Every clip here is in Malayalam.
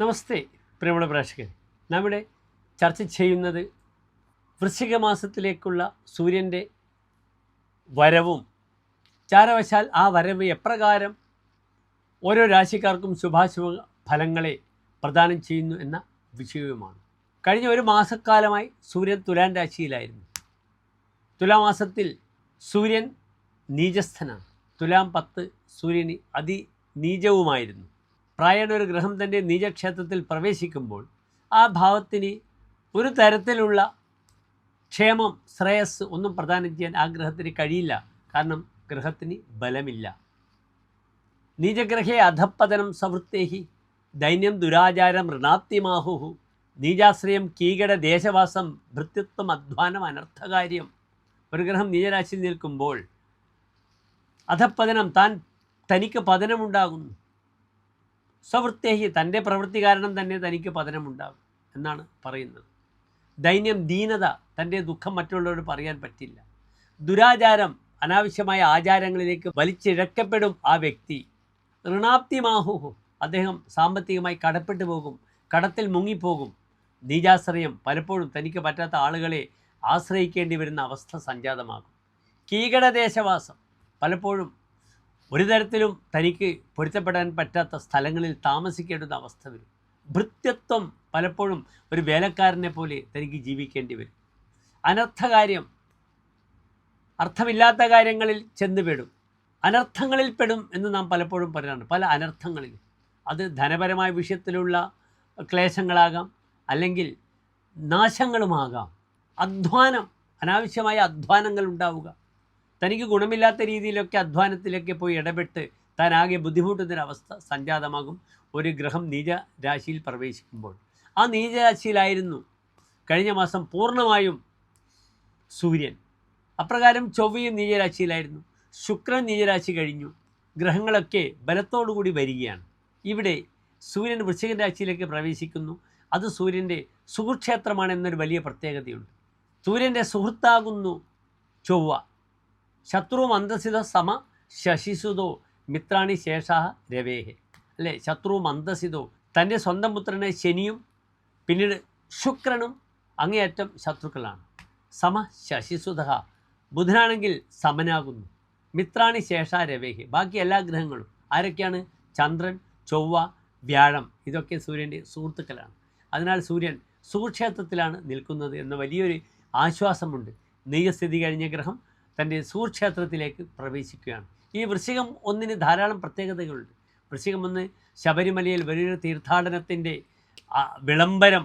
നമസ്തേ പ്രിയമുള്ള പ്രേക്ഷകർ നമ്മുടെ ചർച്ച ചെയ്യുന്നത് വൃശ്ചിക മാസത്തിലേക്കുള്ള സൂര്യന്റെ വരവും ചാരവശാൽ ആ വരവ് എപ്രകാരം ഓരോ രാശിക്കാർക്കും ശുഭാശുഭ ഫലങ്ങളെ പ്രദാനം ചെയ്യുന്നു എന്ന വിഷയവുമാണ്. കഴിഞ്ഞ ഒരു മാസക്കാലമായി സൂര്യൻ തുലാൻ രാശിയിലായിരുന്നു. തുലാമാസത്തിൽ സൂര്യൻ നീചസ്ഥനാണ്. തുലാം പത്ത് സൂര്യന് അതിനീചവുമായിരുന്നു. പ്രായണ ഒരു ഗ്രഹം തന്റെ നീചക്ഷേത്രത്തിൽ പ്രവേശിക്കുമ്പോൾ ആ ഭാവത്തിന് ഒരു തരത്തിലുള്ള ക്ഷേമം ശ്രേയസ് ഒന്നും പ്രദാനം ചെയ്യാൻ ആ ഗ്രഹത്തിന് കഴിയില്ല. കാരണം ഗ്രഹത്തിന് ബലമില്ല. നീചഗ്രഹേ അധപ്പതനം സവൃത്തേഹി ദൈന്യം ദുരാചാരം ഋണാത്തിമാഹുഹു നീചാശ്രയം കീകട ദേശവാസം ഭൃത്യത്വം അധ്വാനം അനർത്ഥകാര്യം. ഒരു ഗ്രഹം നീചരാശിയിൽ നിൽക്കുമ്പോൾ അധപ്പതനം താൻ തനിക്ക് പതനമുണ്ടാകുന്നു. സ്വവൃത്തേഹി തന്റെ പ്രവൃത്തി കാരണം തന്നെ തനിക്ക് പതനമുണ്ടാകും എന്നാണ് പറയുന്നത്. ദൈന്യം ദീനത തന്റെ ദുഃഖം മറ്റുള്ളവരോട് പറയാൻ പറ്റില്ല. ദുരാചാരം അനാവശ്യമായ ആചാരങ്ങളിലേക്ക് വലിച്ചിഴക്കപ്പെടും ആ വ്യക്തി. ഋണാപ്തിമാഹുഹു അദ്ദേഹം സാമ്പത്തികമായി കടപ്പെട്ടു പോകും കടത്തിൽ മുങ്ങിപ്പോകും. നീജാശ്രയം പലപ്പോഴും തനിക്ക് പറ്റാത്ത ആളുകളെ ആശ്രയിക്കേണ്ടി വരുന്ന അവസ്ഥ സംജാതമാകും. കീകടദേശവാസം പലപ്പോഴും ഒരു തരത്തിലും തനിക്ക് പൊരുത്തപ്പെടാൻ പറ്റാത്ത സ്ഥലങ്ങളിൽ താമസിക്കേണ്ടുന്ന അവസ്ഥ വരും. ഭൃത്യത്വം പലപ്പോഴും ഒരു വേലക്കാരനെ പോലെ തനിക്ക് ജീവിക്കേണ്ടി വരും. അനർത്ഥകാര്യം അർത്ഥമില്ലാത്ത കാര്യങ്ങളിൽ ചെന്നുപെടും അനർത്ഥങ്ങളിൽ പെടും എന്ന് നാം പലപ്പോഴും പറയാറുണ്ട് പല അനർത്ഥങ്ങളിൽ. അത് ധനപരമായ വിഷയത്തിലുള്ള ക്ലേശങ്ങളാകാം അല്ലെങ്കിൽ നാശങ്ങളുമാകാം. അധ്വാനം അനാവശ്യമായ അധ്വാനങ്ങൾ ഉണ്ടാവുക. തനിക്ക് ഗുണമില്ലാത്ത രീതിയിലൊക്കെ അധ്വാനത്തിലൊക്കെ പോയി ഇടപെട്ട് താൻ ആകെ ബുദ്ധിമുട്ടുന്നൊരവസ്ഥ സംജാതമാകും. ഒരു ഗ്രഹം നീച രാശിയിൽ പ്രവേശിക്കുമ്പോൾ. ആ നീചരാശിയിലായിരുന്നു കഴിഞ്ഞ മാസം പൂർണമായും സൂര്യൻ. അപ്രകാരം ചൊവ്വയും നീചരാശിയിലായിരുന്നു. ശുക്രൻ നീചരാശി കഴിഞ്ഞു. ഗ്രഹങ്ങളൊക്കെ ബലത്തോടുകൂടി വരികയാണ്. ഇവിടെ സൂര്യൻ വൃശ്ചിക രാശിയിലേക്ക് പ്രവേശിക്കുന്നു. അത് സൂര്യന്റെ സുഹൃക്ഷേത്രമാണ് എന്നൊരു വലിയ പ്രത്യേകതയുണ്ട്. സൂര്യന്റെ സുഹൃത്താകുന്നു ചൊവ്വ. ശത്രു മന്ദസിത സമ ശശിസുതോ മിത്രാണി ശേഷ രവേഹെ. അല്ലേ? ശത്രു മന്ദസിതോ. തന്റെ സ്വന്തം പുത്രനെ ശനിയും പിന്നീട് ശുക്രനും അങ്ങേയറ്റം ശത്രുക്കളാണ്. സമ ശശിസുത. ബുധനാണെങ്കിൽ സമനാകുന്നു. മിത്രാണി ശേഷ രവേഹി. ബാക്കി എല്ലാ ഗ്രഹങ്ങളും ആരൊക്കെയാണ്? ചന്ദ്രൻ ചൊവ്വ വ്യാഴം. ഇതൊക്കെ സൂര്യന്റെ സുഹൃത്തുക്കളാണ്. അതിനാൽ സൂര്യൻ സുക്ഷേത്രത്തിലാണ് നിൽക്കുന്നത് എന്ന വലിയൊരു ആശ്വാസമുണ്ട്. നീയസ്ഥിതി കഴിഞ്ഞ ഗ്രഹം തന്റെ സൂർക്ഷേത്രത്തിലേക്ക് പ്രവേശിക്കുകയാണ്. ഈ വൃശ്ചികം ഒന്നിന് ധാരാളം പ്രത്യേകതകളുണ്ട്. വൃശ്ചികം ഒന്ന് ശബരിമലയിൽ വലിയൊരു തീർത്ഥാടനത്തിന്റെ വിളംബരം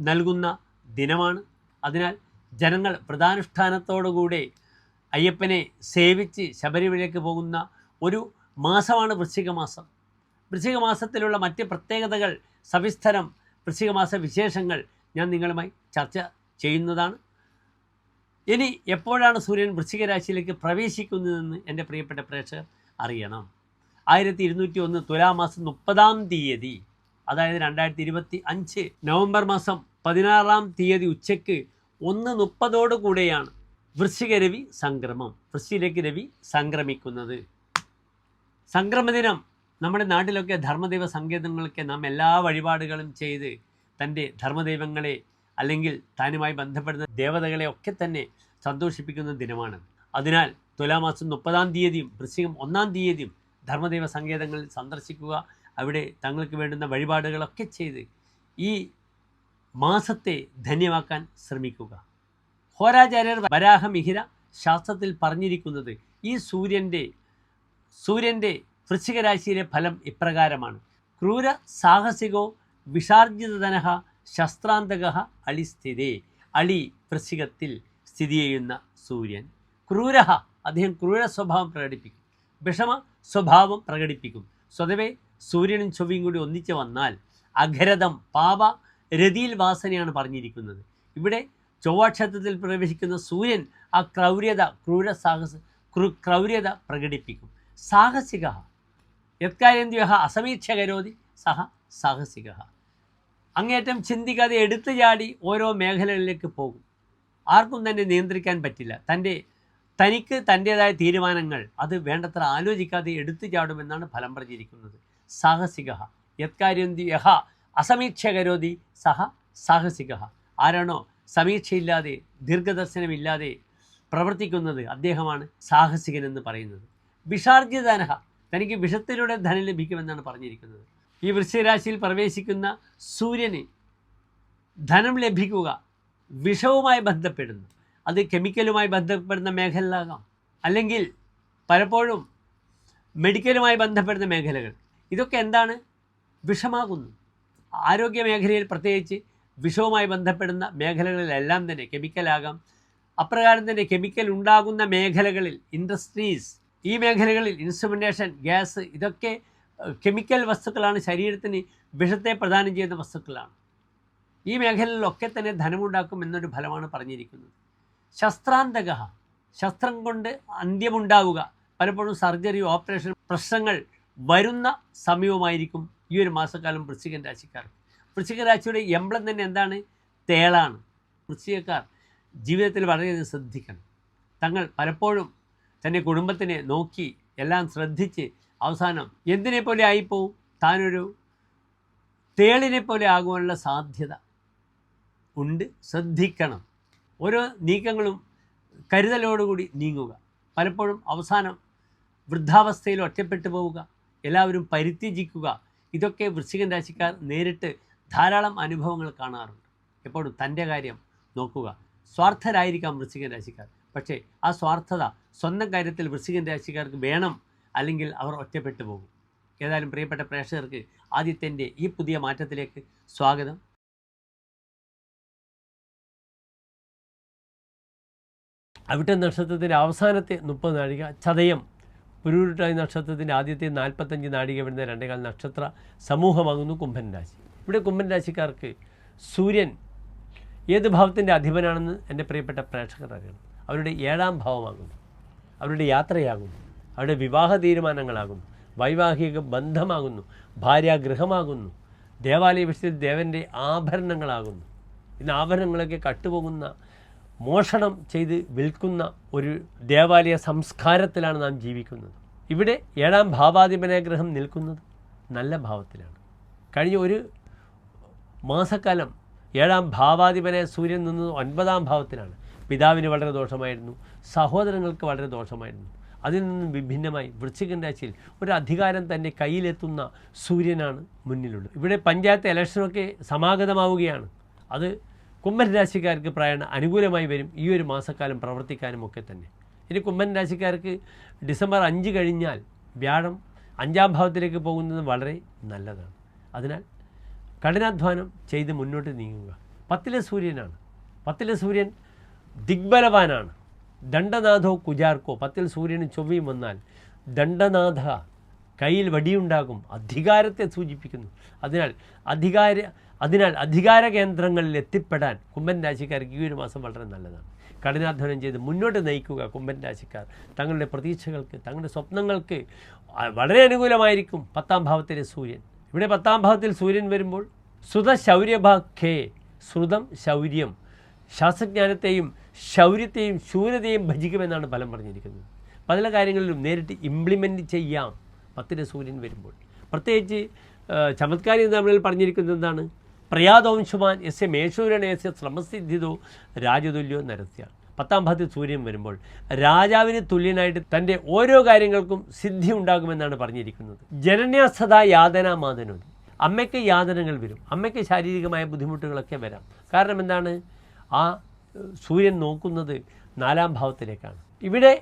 നൽകുന്ന ദിനമാണ്. അതിനാൽ ജനങ്ങൾ വ്രതാനുഷ്ഠാനത്തോടുകൂടെ അയ്യപ്പനെ സേവിച്ച് ശബരിമലയിലേക്ക് പോകുന്ന ഒരു മാസമാണ് വൃശ്ചികമാസം. വൃശ്ചികമാസത്തിലുള്ള വൃശ്ചിക മാസത്തിലുള്ള മറ്റ് പ്രത്യേകതകൾ സവിസ്തരം വൃശ്ചികമാസ വിശേഷങ്ങൾ ഞാൻ നിങ്ങളുമായി ചർച്ച ചെയ്യുന്നതാണ്. ഇനി എപ്പോഴാണ് സൂര്യൻ വൃശ്ചിക രാശിയിലേക്ക് പ്രവേശിക്കുന്നതെന്ന് എന്റെ പ്രിയപ്പെട്ട പ്രേക്ഷകർ അറിയണം. ആയിരത്തി ഇരുന്നൂറ്റി ഒന്ന് തുലാമാസം മുപ്പതാം തീയതി അതായത് രണ്ടായിരത്തി ഇരുപത്തി അഞ്ച് നവംബർ മാസം പതിനാറാം തീയതി ഉച്ചയ്ക്ക് ഒന്ന് മുപ്പതോടു കൂടെയാണ് വൃശ്ചിക രവി സംക്രമം വൃശ്ചിയിലേക്ക് രവി സംക്രമിക്കുന്നത്. സംക്രമദിനം നമ്മുടെ നാട്ടിലൊക്കെ ധർമ്മദൈവ സങ്കേതങ്ങളൊക്കെ നാം എല്ലാ വഴിപാടുകളും ചെയ്ത് തന്റെ ധർമ്മദൈവങ്ങളെ അല്ലെങ്കിൽ താനുമായി ബന്ധപ്പെടുന്ന ദേവതകളെ ഒക്കെ തന്നെ സന്തോഷിപ്പിക്കുന്ന ദിനമാണ്. അതിനാൽ തുലാമാസം മുപ്പതാം തീയതിയും വൃശ്ചികം ഒന്നാം തീയതിയും ധർമ്മദൈവ സങ്കേതങ്ങളിൽ സന്ദർശിക്കുക അവിടെ തങ്ങൾക്ക് വേണ്ടുന്ന വഴിപാടുകളൊക്കെ ചെയ്ത് ഈ മാസത്തെ ധന്യമാക്കാൻ ശ്രമിക്കുക. ഹോരാചാര്യർ വരാഹമിഹിര ശാസ്ത്രത്തിൽ പറഞ്ഞിരിക്കുന്നത് ഈ സൂര്യന്റെ സൂര്യന്റെ വൃശ്ചികരാശിയിലെ ഫലം ഇപ്രകാരമാണ്. ക്രൂര സാഹസികോ വിഷാർജിതധനഃ ശസ്ത്രാന്തക അളിസ്ഥിതി അളി വൃശ്ചികത്തിൽ സ്ഥിതി ചെയ്യുന്ന സൂര്യൻ. ക്രൂര അദ്ദേഹം ക്രൂര സ്വഭാവം പ്രകടിപ്പിക്കും. വിഷമ സ്വഭാവം പ്രകടിപ്പിക്കും. സ്വതവേ സൂര്യനും ചൊവ്വയും കൂടി ഒന്നിച്ച് വന്നാൽ അഘരതം പാപ രതിയിൽ വാസനയാണ് പറഞ്ഞിരിക്കുന്നത്. ഇവിടെ ചൊവ്വാക്ഷേത്രത്തിൽ പ്രവേശിക്കുന്ന സൂര്യൻ ആ ക്രൗര്യത ക്രൂര സാഹസ ക്രൂ ക്രൗര്യത പ്രകടിപ്പിക്കും. സാഹസിക. യത്കാര്യന്ത്യ അസമീക്ഷ കരോതി സഹ സാഹസിക. അങ്ങേറ്റം ചിന്തിക്കാതെ എടുത്തു ചാടി ഓരോ മേഖലകളിലേക്ക് പോകും. ആർക്കും തന്നെ നിയന്ത്രിക്കാൻ പറ്റില്ല. തന്റെ തനിക്ക് തന്റേതായ തീരുമാനങ്ങൾ അത് വേണ്ടത്ര ആലോചിക്കാതെ എടുത്തു ചാടുമെന്നാണ് ഫലം പറഞ്ഞിരിക്കുന്നത്. സാഹസിക യത്കാര്യന്തി യഹ. അസമീക്ഷ കരോതി സഹ സാഹസിക ആരാണോ സമീക്ഷയില്ലാതെ ദീർഘദർശനമില്ലാതെ പ്രവർത്തിക്കുന്നത് അദ്ദേഹമാണ് സാഹസികനെന്ന് പറയുന്നത്. വിഷാർജിതനഹ. തനിക്ക് വിഷത്തിലൂടെ ധനം ലഭിക്കുമെന്നാണ് പറഞ്ഞിരിക്കുന്നത്. ഈ വൃശ്ചികരാശിയിൽ പ്രവേശിക്കുന്ന സൂര്യന് ധനം ലഭിക്കുക വിഷവുമായി ബന്ധപ്പെടുന്നു. അത് കെമിക്കലുമായി ബന്ധപ്പെടുന്ന മേഖലയിലാകാം അല്ലെങ്കിൽ പലപ്പോഴും മെഡിക്കലുമായി ബന്ധപ്പെടുന്ന മേഖലകൾ. ഇതൊക്കെ എന്താണ്? വിഷമാകുന്നു. ആരോഗ്യ മേഖലയിൽ പ്രത്യേകിച്ച് വിഷവുമായി ബന്ധപ്പെടുന്ന മേഖലകളിലെല്ലാം തന്നെ കെമിക്കലാകാം. അപ്രകാരം തന്നെ കെമിക്കൽ ഉണ്ടാകുന്ന മേഖലകളിൽ ഇൻഡസ്ട്രീസ് ഈ മേഖലകളിൽ ഇൻസ്ട്രുമെന്റേഷൻ ഗ്യാസ് ഇതൊക്കെ കെമിക്കൽ വസ്തുക്കളാണ്. ശരീരത്തിന് വിഷത്തെ പ്രദാനം ചെയ്യുന്ന വസ്തുക്കളാണ്. ഈ മേഖലയിലൊക്കെ തന്നെ ധനമുണ്ടാക്കും എന്നൊരു ഫലമാണ് പറഞ്ഞിരിക്കുന്നത്. ശസ്ത്രാന്തക ശസ്ത്രം കൊണ്ട് അന്ത്യമുണ്ടാവുക. പലപ്പോഴും സർജറി ഓപ്പറേഷൻ പ്രശ്നങ്ങൾ വരുന്ന സമയവുമായിരിക്കും ഈ ഒരു മാസക്കാലം വൃശ്ചികൻ രാശിക്കാർ വൃശ്ചിക രാശിയുടെ എംബ്ലം തന്നെ എന്താണ്? തേളാണ്. വൃശ്ചികക്കാർ ജീവിതത്തിൽ വളരെയധികം ശ്രദ്ധിക്കണം. തങ്ങൾ പലപ്പോഴും തന്റെ കുടുംബത്തിനെ നോക്കി എല്ലാം ശ്രദ്ധിച്ച് അവസാനം എന്തിനെ പോലെ ആയിപ്പോവും? താനൊരു തേളിനെ പോലെ ആകുവാനുള്ള സാധ്യത ഉണ്ട്. ശ്രദ്ധിക്കണം. ഓരോ നീക്കങ്ങളും കരുതലോടുകൂടി നീങ്ങുക. പലപ്പോഴും അവസാനം വൃദ്ധാവസ്ഥയിൽ ഒറ്റപ്പെട്ടു പോവുക എല്ലാവരും പരിത്യജിക്കുക ഇതൊക്കെ വൃശ്ചികൻ രാശിക്കാർ നേരിട്ട് ധാരാളം അനുഭവങ്ങൾ കാണാറുണ്ട്. എപ്പോഴും തന്റെ കാര്യം നോക്കുക. സ്വാർത്ഥരായിരിക്കാം വൃശ്ചികൻ രാശിക്കാർ. പക്ഷേ ആ സ്വാർത്ഥത സ്വന്തം കാര്യത്തിൽ വൃശ്ചികൻ രാശിക്കാർക്ക് വേണം അല്ലെങ്കിൽ അവർ ഒറ്റപ്പെട്ടു പോകും. ഏതായാലും പ്രിയപ്പെട്ട പ്രേക്ഷകർക്ക് ആദ്യത്തിന്റെ ഈ പുതിയ മാറ്റത്തിലേക്ക് സ്വാഗതം. അവിട്ട നക്ഷത്രത്തിന്റെ അവസാനത്തെ മുപ്പത് നാഴിക ചതയം പുരുരുട്ടായി നക്ഷത്രത്തിന്റെ ആദ്യത്തെ നാൽപ്പത്തഞ്ച് നാഴിക വരുന്ന രണ്ടേകാൽ നക്ഷത്ര സമൂഹമാകുന്നു കുംഭൻ രാശി. ഇവിടെ കുംഭൻ രാശിക്കാർക്ക് സൂര്യൻ ഏത് ഭാവത്തിന്റെ അധിപനാണെന്ന് എന്റെ പ്രിയപ്പെട്ട പ്രേക്ഷകർ അറിയണം. അവരുടെ ഏഴാം ഭാവമാകുന്നു. അവരുടെ യാത്രയാകുന്നു. അവരുടെ വിവാഹ തീരുമാനങ്ങളാകുന്നു. വൈവാഹിക ബന്ധമാകുന്നു. ഭാര്യാഗൃഹമാകുന്നു. ദേവാലയ വിഷയത്തിൽ ദേവന്റെ ആഭരണങ്ങളാകുന്നു. ഇന്ന് ആഭരണങ്ങളൊക്കെ കട്ടുപോകുന്ന മോഷണം ചെയ്ത് വിൽക്കുന്ന ഒരു ദേവാലയ സംസ്കാരത്തിലാണ് നാം ജീവിക്കുന്നത്. ഇവിടെ ഏഴാം ഭാവാധിപനായ ഗ്രഹം നിൽക്കുന്നത് നല്ല ഭാവത്തിലാണ്. കഴിഞ്ഞ ഒരു മാസക്കാലം ഏഴാം ഭാവാധിപനെ സൂര്യൻ നിന്നത് ഒൻപതാം ഭാവത്തിലാണ്. പിതാവിന് വളരെ ദോഷമായിരുന്നു. സഹോദരങ്ങൾക്ക് വളരെ ദോഷമായിരുന്നു. അതിൽ നിന്നും വിഭിന്നമായി വൃശ്ചികൻ രാശിയിൽ ഒരു അധികാരം തന്റെ കയ്യിലെത്തുന്ന സൂര്യനാണ് മുന്നിലുള്ളത്. ഇവിടെ പഞ്ചായത്ത് ഇലക്ഷനൊക്കെ സമാഗതമാവുകയാണ്. അത് കുംഭൻ രാശിക്കാർക്ക് പ്രായണ അനുകൂലമായി വരും. ഈ ഒരു മാസക്കാലം പ്രവർത്തിക്കാനും ഒക്കെ തന്നെ. ഇനി കുംഭൻ രാശിക്കാർക്ക് ഡിസംബർ അഞ്ച് കഴിഞ്ഞാൽ വ്യാഴം അഞ്ചാം ഭാവത്തിലേക്ക് പോകുന്നത് വളരെ നല്ലതാണ്. അതിനാൽ കഠിനാധ്വാനം ചെയ്ത് മുന്നോട്ട് നീങ്ങുക. പത്തിലെ സൂര്യനാണ്. പത്തിലെ സൂര്യൻ ദിഗ്ബലവാനാണ്. ദണ്ഡനാഥോ കുജാർക്കോ പത്തിൽ സൂര്യനും ചൊവ്വയും വന്നാൽ ദണ്ഡനാഥ കയ്യിൽ വടിയുണ്ടാകും അധികാരത്തെ സൂചിപ്പിക്കുന്നു. അതിനാൽ അധികാര അതിനാൽ അധികാര കേന്ദ്രങ്ങളിൽ എത്തിപ്പെടാൻ കുംഭൻ രാശിക്കാർക്ക് ഈ ഒരു മാസം വളരെ നല്ലതാണ്. കഠിനാധ്വാനം ചെയ്ത് മുന്നോട്ട് നയിക്കുക കുംഭൻ രാശിക്കാർ. തങ്ങളുടെ പ്രതീക്ഷകൾക്ക് തങ്ങളുടെ സ്വപ്നങ്ങൾക്ക് വളരെ അനുകൂലമായിരിക്കും പത്താം ഭാവത്തിലെ സൂര്യൻ. ഇവിടെ പത്താം ഭാവത്തിൽ സൂര്യൻ വരുമ്പോൾ ശ്രുത ശൗര്യഭാഖേ ശ്രുതം ശൗര്യം. ശാസ്ത്രജ്ഞാനത്തെയും ശൗര്യത്തെയും ശൂരതയും ഭജിക്കുമെന്നാണ് ഫലം പറഞ്ഞിരിക്കുന്നത്. പല കാര്യങ്ങളിലും നേരിട്ട് ഇംപ്ലിമെന്റ് ചെയ്യാം. പത്തിലെ സൂര്യൻ വരുമ്പോൾ. പ്രത്യേകിച്ച് ചമത്കാരി തമിഴിൽ പറഞ്ഞിരിക്കുന്നത് എന്താണ്? പ്രയാതോംശുമാൻ എസ് എ മേശൂരണ എസ് എ ശ്രമസിദ്ധിതോ രാജതുല്യോ നരസ്യ. പത്താം ഭാഗത്തിൽ സൂര്യൻ വരുമ്പോൾ രാജാവിന് തുല്യനായിട്ട് തന്റെ ഓരോ കാര്യങ്ങൾക്കും സിദ്ധി ഉണ്ടാകുമെന്നാണ് പറഞ്ഞിരിക്കുന്നത്. ജനന്യാസത മാതനോ അമ്മയ്ക്ക് യാതനകൾ വരും. അമ്മയ്ക്ക് ശാരീരികമായ ബുദ്ധിമുട്ടുകളൊക്കെ വരാം. കാരണം എന്താണ്? ആ സൂര്യൻ നോക്കുന്നത് നാലാം ഭാവത്തിലേക്കാണ്. ഇവിടെ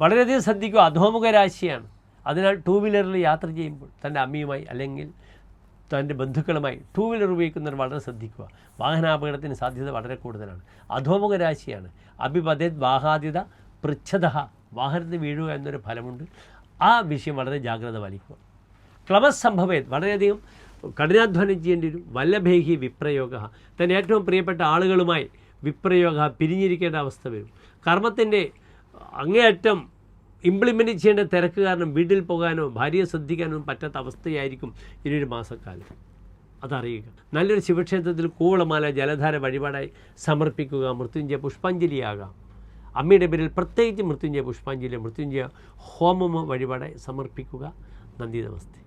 വളരെയധികം ശ്രദ്ധിക്കുക അധോമുഖ രാശിയാണ്. അതിനാൽ ടൂ വീലറിൽ യാത്ര ചെയ്യുമ്പോൾ തന്റെ അമ്മയുമായി അല്ലെങ്കിൽ തന്റെ ബന്ധുക്കളുമായി ടൂ വീലർ ഉപയോഗിക്കുന്നവർ വളരെ ശ്രദ്ധിക്കുക. വാഹനാപകടത്തിന് സാധ്യത വളരെ കൂടുതലാണ്. അധോമുഖ രാശിയാണ്. അഭിപതേത് വാഹാദ്യത പൃച്ഛത വാഹനത്തിൽ വീഴുക എന്നൊരു ഫലമുണ്ട്. ആ വിഷയം വളരെ ജാഗ്രത പാലിക്കുക. ക്ലമസ് സംഭവേത് വളരെയധികം കഠിനാധ്വാനം ചെയ്യേണ്ടി വരും വല്ലഭേഹി വിപ്രയോഗ. തന്റെ ഏറ്റവും പ്രിയപ്പെട്ട ആളുകളുമായി വിപ്രയോഗ പിരിഞ്ഞിരിക്കേണ്ട അവസ്ഥ വരും. കർമ്മത്തിന്റെ അങ്ങേയറ്റം ഇംപ്ലിമെന്റ് ചെയ്യേണ്ട തിരക്ക് കാരണം വീട്ടിൽ പോകാനോ ഭാര്യയെ ശ്രദ്ധിക്കാനോ പറ്റാത്ത അവസ്ഥയായിരിക്കും ഇനിയൊരു മാസക്കാലം. അതറിയുക. നല്ലൊരു ശിവക്ഷേത്രത്തിൽ കൂവളമാല ജലധാര വഴിപാടായി സമർപ്പിക്കുക മൃത്യുഞ്ജയ പുഷ്പാഞ്ജലിയാകാം. അമ്മയുടെ പേരിൽ പ്രത്യേകിച്ച് മൃത്യുഞ്ജയ പുഷ്പാഞ്ജലി മൃത്യുഞ്ജയ ഹോമമോ വഴിപാടായി സമർപ്പിക്കുക. നന്ദി നമസ്തേ.